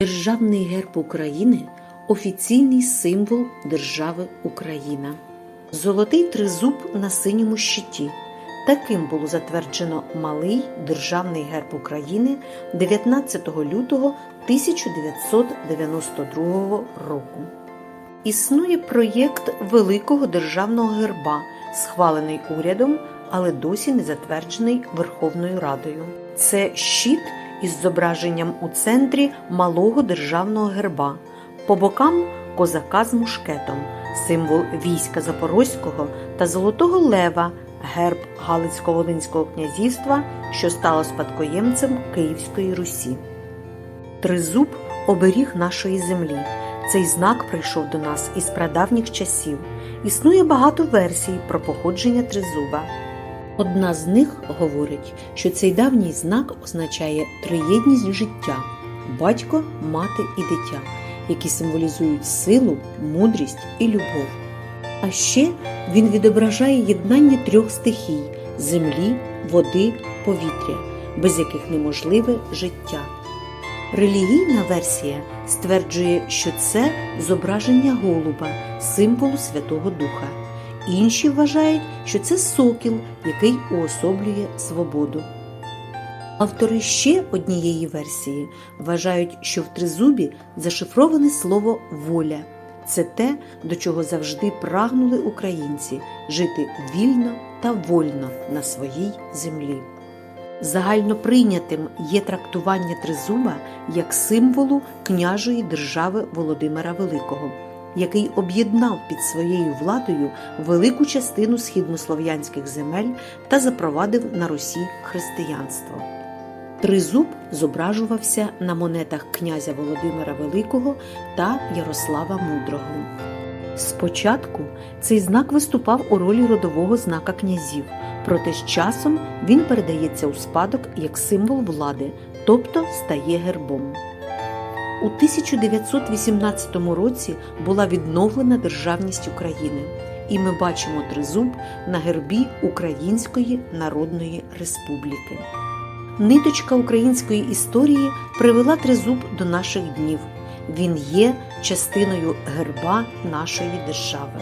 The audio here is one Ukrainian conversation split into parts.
Державний герб України офіційний символ держави Україна. Золотий тризуб на синьому щиті. Таким було затверджено малий державний герб України 19 лютого 1992 року. Існує проєкт великого державного герба, схвалений урядом, але досі не затверджений Верховною Радою. Це щит із зображенням у центрі малого державного герба, по бокам козака з мушкетом, символ війська Запорозького та Золотого Лева, герб Галицько-Волинського князівства, що стало спадкоємцем Київської Русі. Тризуб оберіг нашої землі. Цей знак прийшов до нас із прадавніх часів. Існує багато версій про походження тризуба. Одна з них говорить, що цей давній знак означає триєдність життя батько, мати і дитя, які символізують силу, мудрість і любов. А ще він відображає єднання трьох стихій землі, води, повітря, без яких неможливе життя. Релігійна версія стверджує, що це зображення голуба, символу Святого Духа. Інші вважають, що це сокіл, який уособлює свободу. Автори ще однієї версії вважають, що в тризубі зашифроване слово воля. Це те, до чого завжди прагнули українці жити вільно та вольно на своїй землі. Загально прийнятим є трактування тризуба як символу княжої держави Володимира Великого, який об'єднав під своєю владою велику частину східнослов'янських земель та запровадив на Русі християнство. Тризуб зображувався на монетах князя Володимира Великого та Ярослава Мудрого. Спочатку цей знак виступав у ролі родового знака князів, проте з часом він передається у спадок як символ влади, тобто стає гербом. У 1918 році була відновлена державність України, і ми бачимо тризуб на гербі Української Народної Республіки. Ниточка української історії привела тризуб до наших днів. Він є частиною герба нашої держави.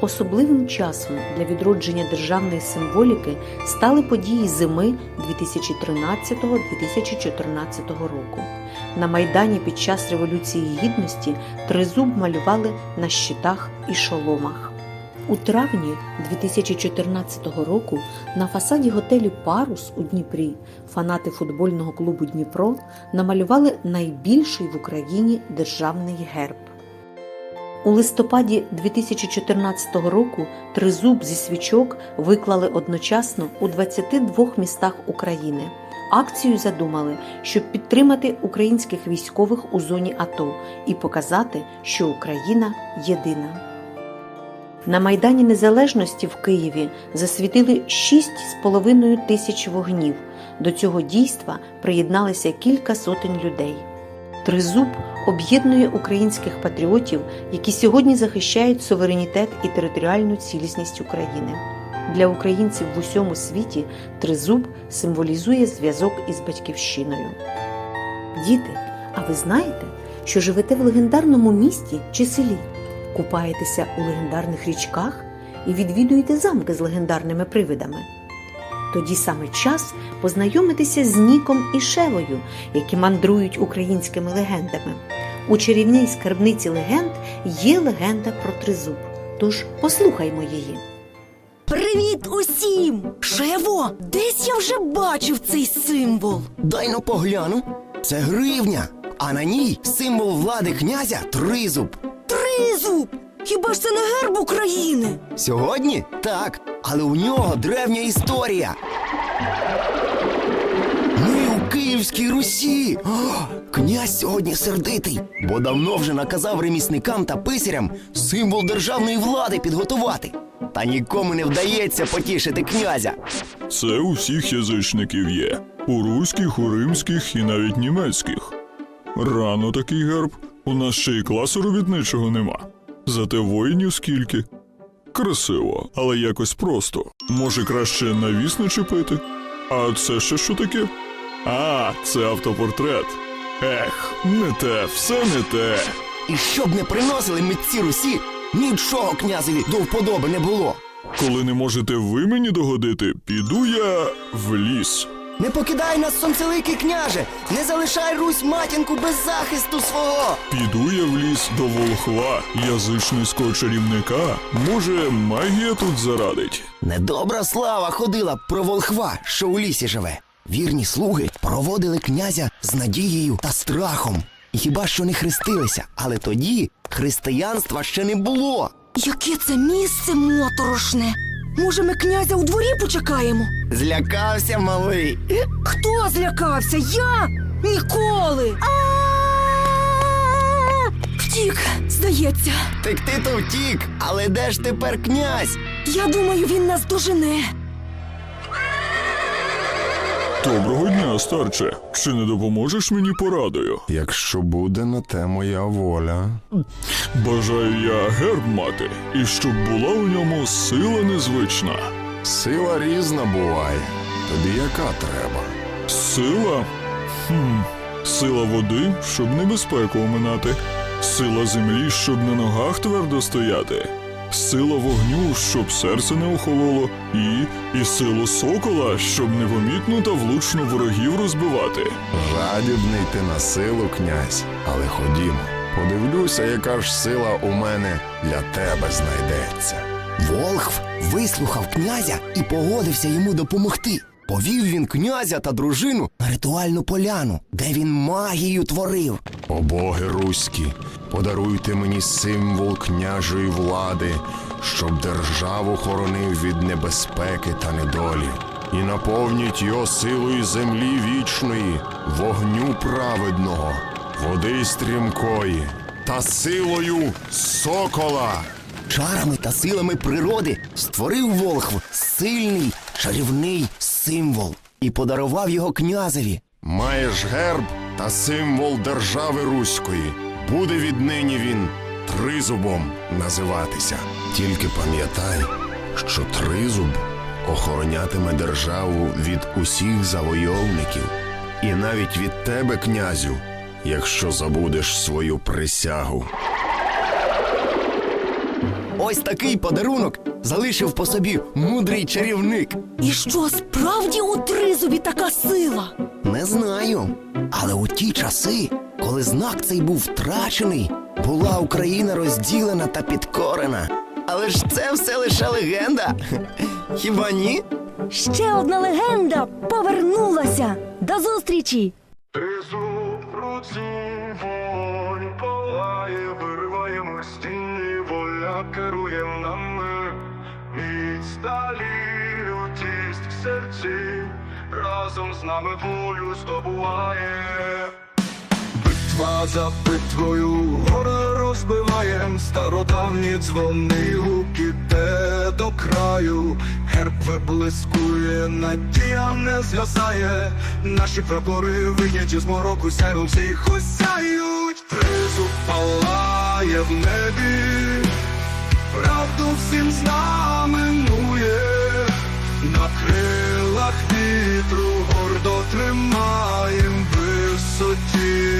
Особливим часом для відродження державної символіки стали події зими 2013-2014 року. На Майдані під час Революції Гідності тризуб малювали на щитах і шоломах. У травні 2014 року на фасаді готелю Парус у Дніпрі фанати футбольного клубу Дніпро намалювали найбільший в Україні державний герб. У листопаді 2014 року тризуб зі свічок виклали одночасно у 22 містах України. Акцію задумали, щоб підтримати українських військових у зоні АТО і показати, що Україна єдина. На Майдані Незалежності в Києві засвітили 6,5 тисяч вогнів. До цього дійства приєдналися кілька сотень людей. Тризуб об'єднує українських патріотів, які сьогодні захищають суверенітет і територіальну цілісність України. Для українців в усьому світі тризуб символізує зв'язок із батьківщиною. Діти, а ви знаєте, що живете в легендарному місті чи селі? Купаєтеся у легендарних річках і відвідуєте замки з легендарними привидами. Тоді саме час познайомитися з Ніком і Шевою, які мандрують українськими легендами. У чарівній скарбниці легенд є легенда про тризуб. Тож послухаймо її. Привіт усім! Шево, десь я вже бачив цей символ. Дай но погляну. Це гривня, а на ній символ влади князя тризуб. Тризуб! Хіба ж це не герб України? Сьогодні так, але у нього древня історія. Ми у Київській Русі. О, князь сьогодні сердитий, бо давно вже наказав ремісникам та писарям символ державної влади підготувати. Та нікому не вдається потішити князя. Це у всіх язичників є. У руських, у римських і навіть німецьких. Рано такий герб. У нас ще й класу робітничого нема. Зате воїнів скільки. Красиво, але якось просто. Може, краще навіс начепити? А це ще що таке? А, це автопортрет. Ех, не те, все не те. І щоб не приносили митці Русі, нічого князеві до вподоби не було. Коли не можете ви мені догодити, піду я в ліс. Не покидай нас, сонцеликий княже! Не залишай Русь матінку без захисту свого! Піду я в ліс до волхва, язичницького чарівника. Може, магія тут зарадить. Недобра слава ходила про волхва, що у лісі живе. Вірні слуги проводили князя з надією та страхом. І хіба що не хрестилися, але тоді християнства ще не було. Яке це місце моторошне. Може, ми князя у дворі почекаємо? Злякався малий. Хто злякався? Я? Ніколи. Втік, здається. Текти то втік, але де ж тепер князь? Я думаю, він нас дожене. Доброго дня, старче. Чи не допоможеш мені порадою? Якщо буде на те моя воля. Бажаю я герб мати, і щоб була у ньому сила незвична. Сила різна буває. Тобі яка треба? Сила? Хм. Сила води, щоб небезпеку оминати. Сила землі, щоб на ногах твердо стояти. Сила вогню, щоб серце не охололо, і, і силу сокола, щоб непомітно та влучно ворогів розбивати. Жадібний ти на силу, князь, але ходімо. Подивлюся, яка ж сила у мене для тебе знайдеться. Волхв вислухав князя і погодився йому допомогти. Повів він князя та дружину на ритуальну поляну, де він магію творив. О боги руські, подаруйте мені символ княжої влади, щоб державу хоронив від небезпеки та недолі. І наповніть його силою землі вічної, вогню праведного, води стрімкої та силою сокола. Чарами та силами природи створив волхв сильний чарівний символ і подарував його князеві. Маєш герб та символ держави Руської. Буде віднині він тризубом називатися. Тільки пам'ятай, що тризуб охоронятиме державу від усіх завойовників, і навіть від тебе, князю, якщо забудеш свою присягу. Ось такий подарунок залишив по собі мудрий чарівник. І що справді у тризубі така сила? Не знаю. Але у ті часи, коли знак цей був втрачений, була Україна розділена та підкорена. Але ж це все лише легенда. Хіба ні? Ще одна легенда повернулася. До зустрічі! Тризуб в руці вогонь палає, вириваємо стіни, воля керує нами. Відсталі лютість в серці, разом з нами волю здобуває. Битва за битвою, гори розбиваєм, стародавні дзвони гуки те до краю, герб виблискує, надія не згасає, наші прапори виняті з мороку сяйвом всіх осяють, тризуб палає в небі, правду всім знаменує, на крилах вітру гордо тримаєм висоті.